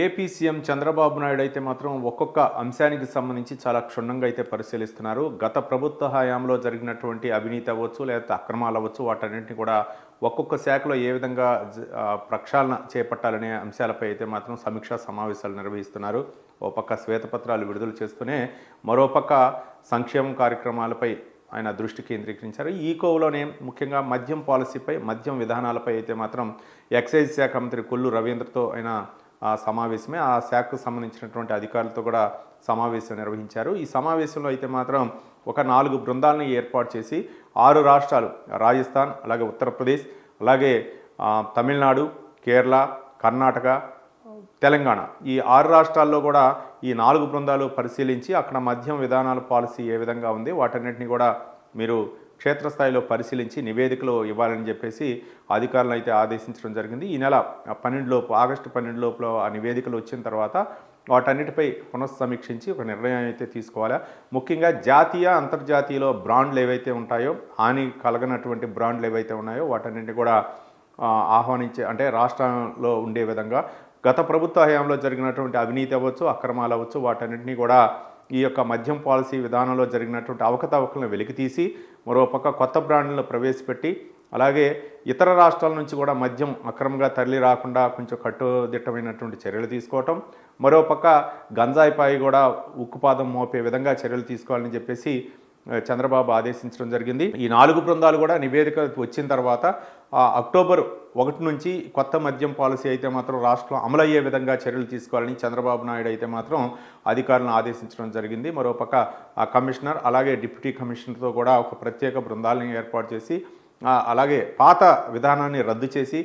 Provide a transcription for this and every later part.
AP CM Chandrababu Naidu అయితే మాత్రం ఒక్కొక్క అంశానికి సంబంధించి చాలా క్షుణ్ణంగా అయితే పరిశీలిస్తున్నారు. గత ప్రభుత్వ హయాంలో జరిగినటువంటి అవినీతి అవ్వచ్చు లేకపోతే అక్రమాలు అవ్వచ్చు వాటన్నింటినీ కూడా ఒక్కొక్క శాఖలో ఏ విధంగా జ- ప్రక్షాళన చేపట్టాలనే అంశాలపై అయితే మాత్రం సమీక్షా సమావేశాలు నిర్వహిస్తున్నారు. ఓ పక్క శ్వేతపత్రాలు విడుదల చేస్తూనే మరోపక్క సంక్షేమ కార్యక్రమాలపై ఆయన దృష్టి కేంద్రీకరించారు. ఈ కోవలోనే ముఖ్యంగా మద్యం పాలసీపై మద్యం విధానాలపై అయితే మాత్రం ఎక్సైజ్ శాఖ మంత్రి కొల్లు రవీంద్రతో ఆయన సమావేశమే. ఆ శాఖకు సంబంధించినటువంటి అధికారులతో కూడా సమావేశం నిర్వహించారు. ఈ సమావేశంలో అయితే మాత్రం ఒక నాలుగు బృందాలను ఏర్పాటు చేసి ఆరు రాష్ట్రాలు రాజస్థాన్ అలాగే ఉత్తరప్రదేశ్ అలాగే తమిళనాడు కేరళ కర్ణాటక తెలంగాణ. ఈ ఆరు రాష్ట్రాల్లో కూడా ఈ నాలుగు బృందాలు పరిశీలించి అక్కడ మద్యం విధానాల పాలసీ ఏ విధంగా ఉంది వాటన్నిటిని కూడా మీరు క్షేత్రస్థాయిలో పరిశీలించి నివేదికలు ఇవ్వాలని చెప్పేసి అధికారులను అయితే ఆదేశించడం జరిగింది. ఈ నెల పన్నెండులోపు ఆగస్టు పన్నెండు లోపల ఆ నివేదికలు వచ్చిన తర్వాత వాటన్నిటిపై పునఃసమీక్షించి ఒక నిర్ణయం అయితే తీసుకోవాలి. ముఖ్యంగా జాతీయ అంతర్జాతీయలో బ్రాండ్లు ఏవైతే ఉంటాయో హాని కలగనటువంటి బ్రాండ్లు ఏవైతే ఉన్నాయో వాటన్నింటినీ కూడా ఆహ్వానించే అంటే రాష్ట్రంలో ఉండే విధంగా గత ప్రభుత్వ హయాంలో జరిగినటువంటి అవినీతి అవ్వచ్చు అక్రమాలు అవ్వచ్చు వాటన్నింటినీ కూడా ఈ యొక్క మద్యం పాలసీ విధానంలో జరిగినటువంటి అవకతవకలను వెలికితీసి మరోపక్క కొత్త బ్రాండ్లను ప్రవేశపెట్టి అలాగే ఇతర రాష్ట్రాల నుంచి కూడా మద్యం అక్రమంగా తరలి రాకుండా కొంచెం కట్టుదిట్టమైనటువంటి చర్యలు తీసుకోవటం మరోపక్క గంజాయిపాయి కూడా ఉక్కుపాదం మోపే విధంగా చర్యలు తీసుకోవాలని చెప్పేసి చంద్రబాబు ఆదేశించడం జరిగింది. ఈ నాలుగు బృందాలు కూడా నివేదిక వచ్చిన తర్వాత అక్టోబర్ ఒకటి నుంచి కొత్త మద్యం పాలసీ అయితే మాత్రం రాష్ట్రం అమలయ్యే విధంగా చర్యలు తీసుకోవాలని చంద్రబాబు నాయుడు అయితే మాత్రం అధికారులను ఆదేశించడం జరిగింది. మరోపక్క ఆ కమిషనర్ అలాగే డిప్యూటీ కమిషనర్తో కూడా ఒక ప్రత్యేక బృందాలను ఏర్పాటు చేసి అలాగే పాత విధానాన్ని రద్దు చేసి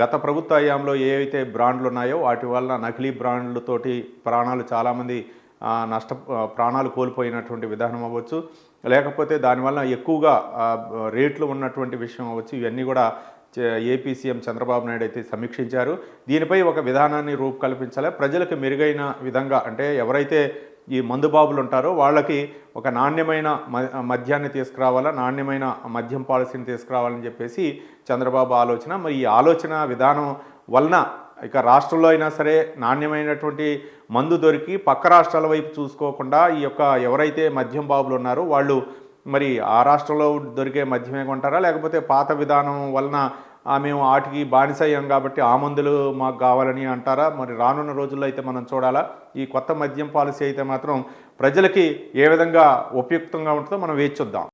గత ప్రభుత్వ హయాంలో ఏవైతే బ్రాండ్లు ఉన్నాయో వాటి వల్ల నకిలీ బ్రాండ్లతోటి ప్రాణాలు చాలామంది నష్ట ప్రాణాలు కోల్పోయినటువంటి విధానం అవ్వచ్చు. లేకపోతే దానివల్ల ఎక్కువగా రేట్లు ఉన్నటువంటి విషయం అవ్వచ్చు. ఇవన్నీ కూడా చ- ఏపీ సీఎం చంద్రబాబు నాయుడు అయితే సమీక్షించారు. దీనిపై ఒక విధానాన్ని రూపకల్పించాలి. ప్రజలకు మెరుగైన విధంగా అంటే ఎవరైతే ఈ మందుబాబులు ఉంటారో వాళ్ళకి ఒక నాణ్యమైన మద్యాన్ని తీసుకురావాలా నాణ్యమైన మద్యం పాలసీని తీసుకురావాలని చెప్పేసి చంద్రబాబు ఆలోచన. మరి ఈ ఆలోచన విధానం వలన ఇక రాష్ట్రంలో అయినా సరే నాణ్యమైనటువంటి మందు దొరికి పక్క రాష్ట్రాల వైపు చూసుకోకుండా ఈ యొక్క ఎవరైతే మద్యం బాబులు ఉన్నారో వాళ్ళు మరి ఆ రాష్ట్రంలో దొరికే మద్యమే కొంటారా? లేకపోతే పాత విధానం వలన మేము వాటికి బానిసయ్యాం కాబట్టి ఆ మందులు మాకు కావాలని అంటారా? మరి రానున్న రోజుల్లో అయితే మనం చూడాలా? ఈ కొత్త మద్యం పాలసీ అయితే మాత్రం ప్రజలకి ఏ విధంగా ఉపయుక్తంగా ఉంటుందో మనం వేచి చూద్దాం.